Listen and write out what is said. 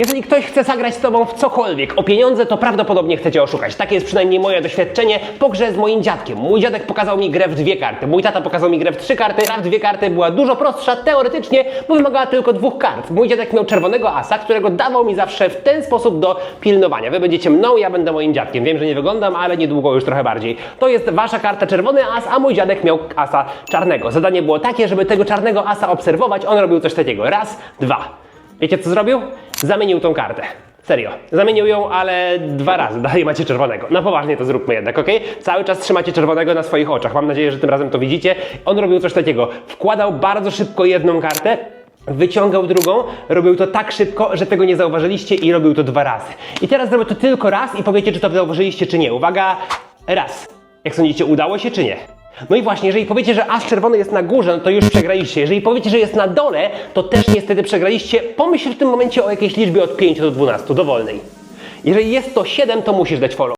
Jeżeli ktoś chce zagrać z tobą w cokolwiek o pieniądze, to prawdopodobnie chce cię oszukać. Takie jest przynajmniej moje doświadczenie po grze z moim dziadkiem. Mój dziadek pokazał mi grę w dwie karty, mój tata pokazał mi grę w trzy karty. Gra w dwie karty była dużo prostsza teoretycznie, bo wymagała tylko dwóch kart. Mój dziadek miał czerwonego asa, którego dawał mi zawsze w ten sposób do pilnowania. Wy będziecie mną, ja będę moim dziadkiem. Wiem, że nie wyglądam, ale niedługo już trochę bardziej. To jest wasza karta czerwony as, a mój dziadek miał asa czarnego. Zadanie było takie, żeby tego czarnego asa obserwować. On robił coś takiego. Raz, dwa. Wiecie co zrobił? Zamienił tą kartę. Serio. Zamienił ją, ale dwa razy. Dalej macie czerwonego. Na poważnie to zróbmy jednak, ok? Cały czas trzymacie czerwonego na swoich oczach. Mam nadzieję, że tym razem to widzicie. On robił coś takiego. Wkładał bardzo szybko jedną kartę, wyciągał drugą, robił to tak szybko, że tego nie zauważyliście i robił to dwa razy. I teraz zrobię to tylko raz i powiecie, czy to zauważyliście, czy nie. Uwaga, raz. Jak sądzicie, udało się, czy nie? No i właśnie, jeżeli powiecie, że as czerwony jest na górze, no to już przegraliście. Jeżeli powiecie, że jest na dole, to też niestety przegraliście. Pomyśl w tym momencie o jakiejś liczbie od 5 do 12, dowolnej. Jeżeli jest to 7, to musisz dać follow.